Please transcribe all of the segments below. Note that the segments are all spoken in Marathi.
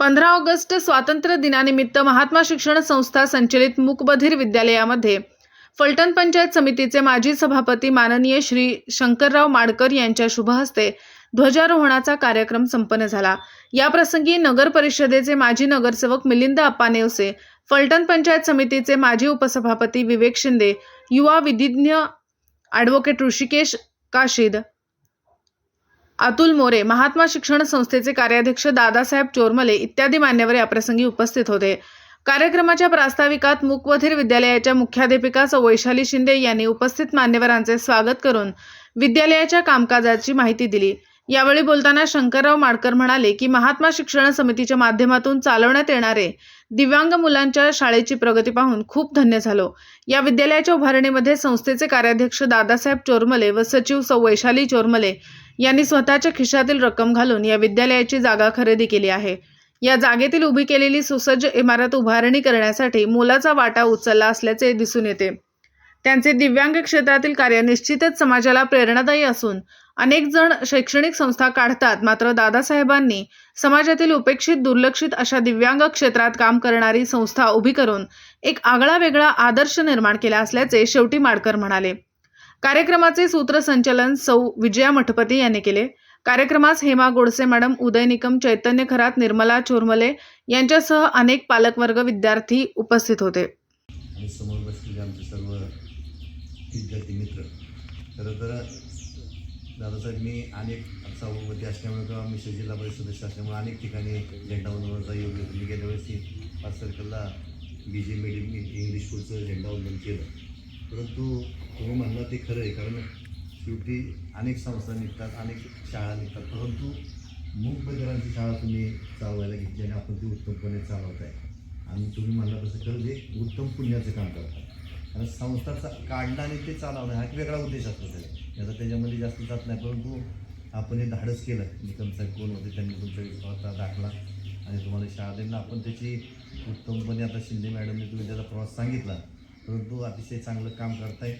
पंधरा ऑगस्ट स्वातंत्र्य दिनानिमित्त महात्मा शिक्षण संस्था संचलित मूकबधीर विद्यालयामध्ये फलटण पंचायत समितीचे माजी सभापती माननीय श्री शंकरराव माडकर यांच्या शुभहस्ते ध्वजारोहणाचा कार्यक्रम संपन्न झाला. याप्रसंगी नगर परिषदेचे माजी नगरसेवक मिलिंद अप्पा नेवसे फलटण पंचायत समितीचे माजी उपसभापती विवेक शिंदे युवा विधिज्ञ ॲडव्होकेट ऋषिकेश काशीद अतुल मोरे महात्मा शिक्षण संस्थेचे कार्याध्यक्ष दादासाहेब चोरमले इत्यादी मान्यवर याप्रसंगी उपस्थित होते. कार्यक्रमाच्या प्रास्ताविकात मुकवधीर विद्यालयाच्या मुख्याध्यापिका सौ. वैशाली शिंदे यांनी उपस्थित मान्यवरांचे स्वागत करून विद्यालयाच्या कामकाजाची माहिती दिली. यावेळी बोलताना शंकरराव माडकर म्हणाले की महात्मा शिक्षण समितीच्या माध्यमातून चालवण्यात येणारे दिव्यांग मुलांच्या शाळेची प्रगती पाहून खूप धन्य झालो. या विद्यालयाच्या उभारणीमध्ये संस्थेचे कार्याध्यक्ष दादासाहेब चोरमले व सचिव सौ. वैशाली चोरमले यांनी स्वतःच्या खिशातील रक्कम घालून या विद्यालयाची जागा खरेदी केली आहे. या जागेतील उभी केलेली सुसज्ज इमारत उभारणी करण्यासाठी मोलाचा वाटा उचलला असल्याचे दिसून येते. त्यांचे दिव्यांग क्षेत्रातील कार्य निश्चितच समाजाला प्रेरणादायी असून अनेक जण शैक्षणिक संस्था काढतात मात्र दादासाहेबांनी समाजातील उपेक्षित दुर्लक्षित अशा दिव्यांग क्षेत्रात काम करणारी संस्था उभी करून एक आगळा वेगळा आदर्श निर्माण केला असल्याचे शेवटी माडकर म्हणाले. कार्यक्रमाचे सूत्रसंचलन सौ. विजया मठपती यांनी केले. कार्यक्रमास हेमा गोडसे मॅडम उदय निकम चैतन्य खरात निर्मला चोरमले यांच्यासह अनेक पालकवर्ग विद्यार्थी उपस्थित होते. समोर बसलेले आमचे सर्व विद्यार्थी मित्र. खरं तर दादासाहेब मी अनेक सभापती असल्यामुळे किंवा मिश्र जिल्हा परिषद सदस्य असल्यामुळे अनेक ठिकाणी झेंडावंदनाचा योग घेतला मी गेल्या वेळेस पाच सर्कलला बी जे मेडियम इंग्लिश स्कूलचं झेंडावंदन केलं. परंतु तुम्ही म्हणला ते खरं आहे कारण शेवटी अनेक संस्था निघतात अनेक शाळा निघतात. परंतु मूक बधिरांची शाळा तुम्ही चालवायला घेतली आणि आपण ती उत्तमपणे चालवत आहे. आणि तुम्ही म्हणला तसं खरं ते उत्तम पुण्याचं काम करतात. कारण संस्थाचा काढणं आणि ते चालवणं हा एक वेगळा उद्देश असतो त्याचा. याचा त्याच्यामध्ये जास्त जात नाही परंतु आपण हे धाडस केलं. निकम साहेब कोण होते त्यांनी तुमचा विश्वासा दाखला आणि तुम्हाला शाळा देणं आपण त्याची उत्तमपणे आता शिंदे मॅडमने तुम्ही त्याचा प्रवास सांगितला. परंतु अतिशय चांगलं काम करताय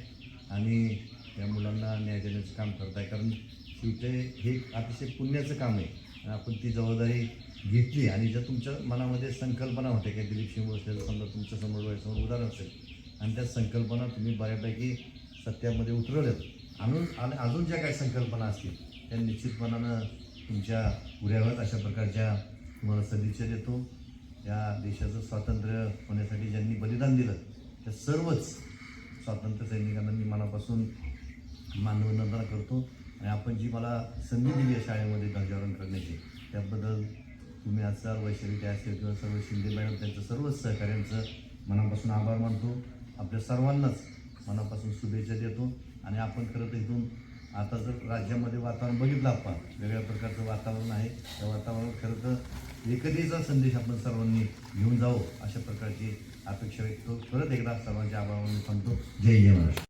आणि त्या मुलांना न्याय देण्याचं काम करताय. कारण शेवटी हे अतिशय पुण्याचं काम आहे. आणि आपण ती जबाबदारी घेतली आणि जर तुमच्या मनामध्ये संकल्पना होत्या की दिलीप सिंह असेल समजा तुमच्यासमोर उदाहरण असेल आणि त्या संकल्पना तुम्ही बऱ्यापैकी सत्यामध्ये उतरवल्यात. आणून आणि अजून ज्या काही संकल्पना असतील त्या निश्चितपणानं तुमच्या उऱ्यावर अशा प्रकारच्या तुम्हाला सदिच्छा देतो. या देशाचं स्वातंत्र्य होण्यासाठी ज्यांनी बलिदान दिलं त्या सर्वच स्वातंत्र्य सैनिकांना मी मनापासून मानवंदना करतो. आणि आपण जी मला संधी दिली आहे शाळेमध्ये ध्वजारोहण करण्याची त्याबद्दल तुम्ही आजचा वैशाली असेल किंवा सर्व शिंदे मॅडम त्यांचं सर्वच सहकार्यांचं मनापासून आभार मानतो. आपल्या सर्वांनाच मनापासून शुभेच्छा देतो. आणि आपण खरं तर इथून आता जर राज्यामध्ये वातावरण बघितलं आपण वेगळ्या प्रकारचं वातावरण आहे. त्या वातावरणात खरं तर एकतेचा संदेश आपण सर्वांनी घेऊन जावं अशा प्रकारची अपेक्षा व्यक्त परत एकदा सर्वांच्या आभार मानून सांगतो जय जय महाराष्ट्र